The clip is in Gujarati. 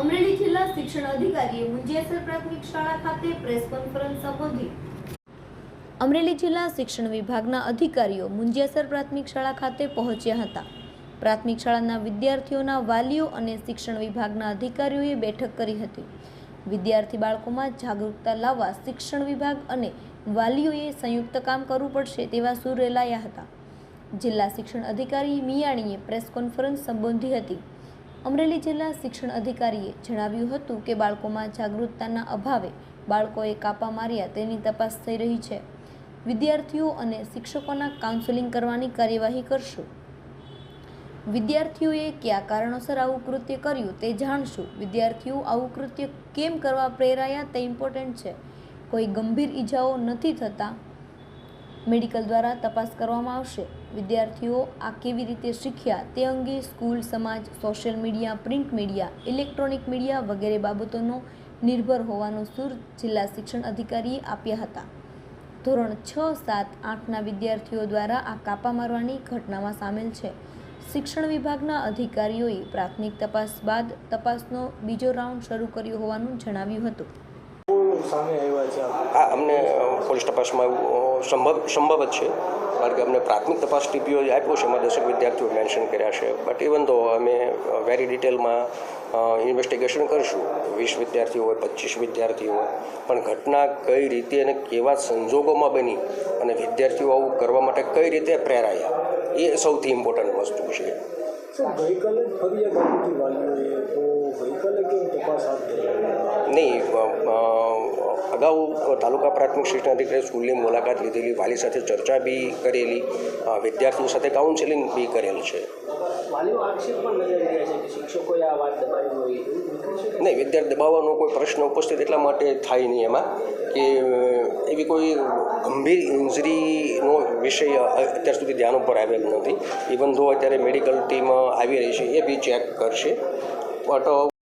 અમરેલી જિલ્લા શિક્ષણ અધિકારીએ મુંજેસર પ્રાથમિક શાળા ખાતે પ્રેસ કોન્ફરન્સ સંબોધી. અમરેલી જિલ્લા શિક્ષણ વિભાગના અધિકારીઓ મુંજેસર પ્રાથમિક શાળા ખાતે પહોંચ્યા હતા. પ્રાથમિક શાળાના વિદ્યાર્થીઓના વાલીઓ અને શિક્ષણ વિભાગના અધિકારીઓએ બેઠક કરી હતી. વિદ્યાર્થી બાળકોમાં જાગૃતતા લાવવા શિક્ષણ વિભાગ અને વાલીઓએ સંયુક્ત કામ કરવું પડશે તેવા સૂર રેલાયા હતા. જિલ્લા શિક્ષણ અધિકારી મિયાણીએ પ્રેસ કોન્ફરન્સ સંબોધી હતી. અમરેલી જિલ્લા શિક્ષણ અધિકારીએ જણાવ્યું હતું કે બાળકોમાં જાગૃતતાના અભાવે બાળકોએ કાપા માર્યા તેની તપાસ થઈ રહી છે. વિદ્યાર્થીઓ અને શિક્ષકોના કાઉન્સેલિંગ કરવાની કાર્યવાહી કરશું. વિદ્યાર્થીઓએ કયા કારણોસર આવું કૃત્ય કર્યું તે જાણશું. વિદ્યાર્થીઓ આવું કૃત્ય કેમ કરવા પ્રેરાયા તે ઇમ્પોર્ટન્ટ છે. કોઈ ગંભીર ઈજાઓ નથી થતા. મેડિકલ દ્વારા તપાસ કરવામાં આવશે. વિદ્યાર્થીઓ આ કેવી રીતે શીખ્યા તે અંગે સ્કૂલ, સમાજ, social media, print media, electronic media વગેરે બાબતોનો નિર્ભર હોવાનો સૂર જિલ્લા શિક્ષણ અધિકારીએ આપ્યા હતા. ધોરણ છ, સાત, આઠના વિદ્યાર્થીઓ દ્વારા આ કાપા મારવાની ઘટનામાં સામેલ છે. શિક્ષણ વિભાગના અધિકારીઓએ પ્રાથમિક તપાસ બાદ તપાસનો બીજો રાઉન્ડ શરૂ કર્યો હોવાનું જણાવ્યું હતું. સામે આવ્યા છે આ આ અમને પોલીસ તપાસમાં એવું સંભવ સંભવ જ છે. કારણ કે અમને પ્રાથમિક તપાસ ટીપીઓ જે આપ્યો છે એમાં દસેક વિદ્યાર્થીઓ મેન્શન કર્યા છે. બટ ઇવન તો અમે વેરી ડિટેલમાં ઇન્વેસ્ટિગેશન કરીશું વીસ વિદ્યાર્થીઓ હોય પચીસ વિદ્યાર્થીઓ હોય પણ ઘટના કઈ રીતે અને કેવા સંજોગોમાં બની અને વિદ્યાર્થીઓ આવું કરવા માટે કઈ રીતે પ્રેરાયા એ સૌથી ઇમ્પોર્ટન્ટ વસ્તુ છે. ગઈકાલે ફરિયાદ આપી હતી વાલીઓએ તો ગઈકાલે કેમ તપાસ હાથ ધરી? નહીં અગાઉ તાલુકા પ્રાથમિક શિક્ષણ અધિકારી સ્કૂલની મુલાકાત લીધેલી. વાલી સાથે ચર્ચા બી કરેલી. વિદ્યાર્થીઓ સાથે કાઉન્સેલિંગ બી કરેલ છે. નહીં વિદ્યાર્થી દબાવવાનો કોઈ પ્રશ્ન ઉપસ્થિત એટલા માટે થાય નહીં એમાં કે એવી કોઈ ગંભીર ઇન્જરીનો વિષય અત્યાર સુધી ધ્યાન ઉપર આવેલ નથી. ઇવન ધો અત્યારે મેડિકલ ટીમ આવી રહી છે એ બી ચેક કરશે. બટ